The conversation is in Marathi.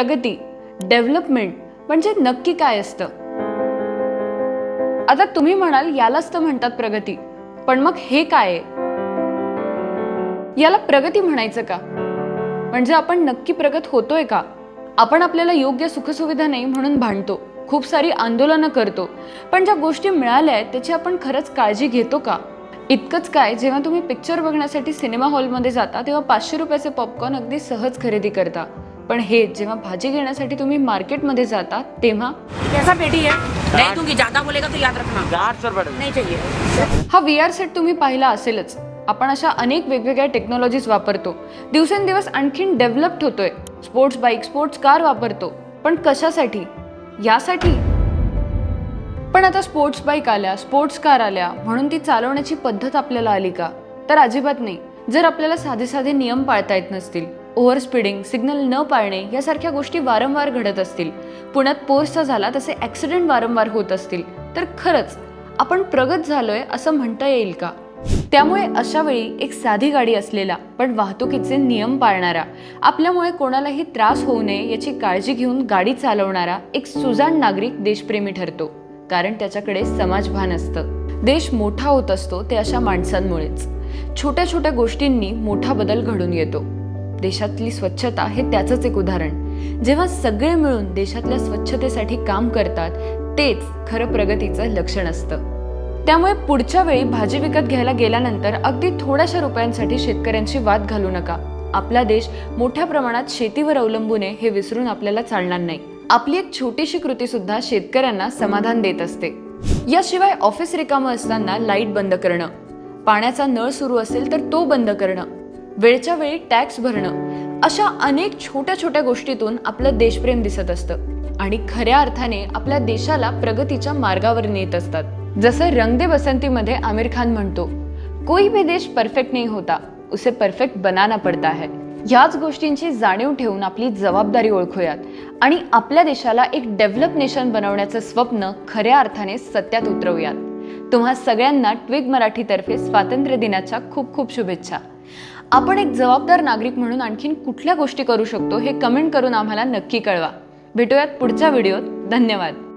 प्रगती डेव्हलपमेंट म्हणजे नक्की काय असतं? आता तुम्ही म्हणाल यालाच तर म्हणतात प्रगती. पण मग हे काय आहे? याला प्रगती म्हणायचं का? म्हणजे आपण नक्की प्रगत होतोय का? आपण आपल्याला योग्य सुखसुविधा नाही म्हणून भांडतो खूप सारी आंदोलनं करतो. पण ज्या गोष्टी मिळाल्या आहेत त्याची आपण खरंच काळजी घेतो का? इतकंच काय जेव्हा तुम्ही पिक्चर बघण्यासाठी सिनेमा हॉलमध्ये जाता तेव्हा पाचशे रुपयाचे पॉपकॉर्न अगदी सहज खरेदी करता. पण हे जेव्हा भाजी घेण्यासाठी तुम्ही मार्केटमध्ये जाता तेव्हा कैसा पेटी है? नहीं दूंगी ज्यादा बोलेगा तो याद रखना। आठ सौ रुपये नहीं चाहिए। हा व्ही आर सेट तुम्ही पाहिला असेलच. आपण अशा अनेक वेगवेगळ्या टेक्नॉलॉजीज वापरतो. दिवसेंदिवस आणखीन डेव्हलप्ड होतोय. स्पोर्ट्स बाईक स्पोर्ट्स कार वापरतो. पण कशासाठी? यासाठी? पण आता स्पोर्ट्स बाईक आल्या स्पोर्ट्स कार आल्या म्हणून ती चालवण्याची पद्धत आपल्याला आली का? तर अजिबात नाही. जर आपल्याला साधे साधे नियम पाळता येत नसतील. ओव्हरस्पीडिंग सिग्नल न पाळणे यासारख्या गोष्टी वारंवार घडत असतील. पुण्यात पोस्टचा झाला तसे ॲक्सिडेंट वारंवार होत असतील. तर खरंच आपण प्रगत झालोय असं म्हणता येईल का? त्यामुळे अशा वेळी एक साधी गाडी असलेला पण वाहतुकीचे नियम पाळणारा आपल्यामुळे कोणालाही त्रास होऊ नये याची काळजी घेऊन गाडी चालवणारा एक सुजाण नागरिक देशप्रेमी ठरतो. कारण त्याच्याकडे समाजभान असतं. देश मोठा होत असतो ते अशा माणसांमुळेच. छोट्या छोट्या गोष्टींनी मोठा बदल घडून येतो. देशातली स्वच्छता हे त्याचंच एक उदाहरण. जेव्हा सगळे मिळून देशातल्या स्वच्छतेसाठी काम करतात तेच खरं प्रगतीचं लक्षण असतं. त्यामुळे पुढच्या वेळी भाजी विकत घ्यायला गेल्यानंतर अगदी थोड्याशा रुपयांसाठी शेतकऱ्यांशी वाद घालू नका. आपला देश मोठ्या प्रमाणात शेतीवर अवलंबून आहे हे विसरून आपल्याला चालणार नाही. आपली एक छोटीशी कृती सुद्धा शेतकऱ्यांना समाधान देत असते. याशिवाय ऑफिस रिकामं असताना लाइट बंद करणं. पाण्याचा नळ सुरू असेल तर तो बंद करणं. वेळच्या वेळी टॅक्स भरणं अशा अनेक छोट्या छोट्या गोष्टीतून आपलं देशप्रेम दिसत असतं. आणि खऱ्या अर्थाने आपल्या देशाला प्रगतीच्या मार्गावर नेत असतात. जसं रंग दे बसंतीमध्ये आमिर खान म्हणतो कोई भी देश परफेक्ट नाही होता उसे परफेक्ट बनाना पडता है. ह्याच गोष्टींची जाणीव ठेवून आपली जबाबदारी ओळखूयात. आणि आपल्या देशाला एक डेव्हलप नेशन बनवण्याचं स्वप्न खऱ्या अर्थाने सत्यात उतरवूयात. तुम्हा सगळ्यांना ट्विग मराठीतर्फे स्वातंत्र्य दिनाच्या खूप खूप शुभेच्छा. आपण एक जबाबदार नागरिक म्हणून आणखीन कुठल्या गोष्टी करू शकतो हे कमेंट करून आम्हाला नक्की कळवा. भेटूयात पुढच्या व्हिडिओत. धन्यवाद.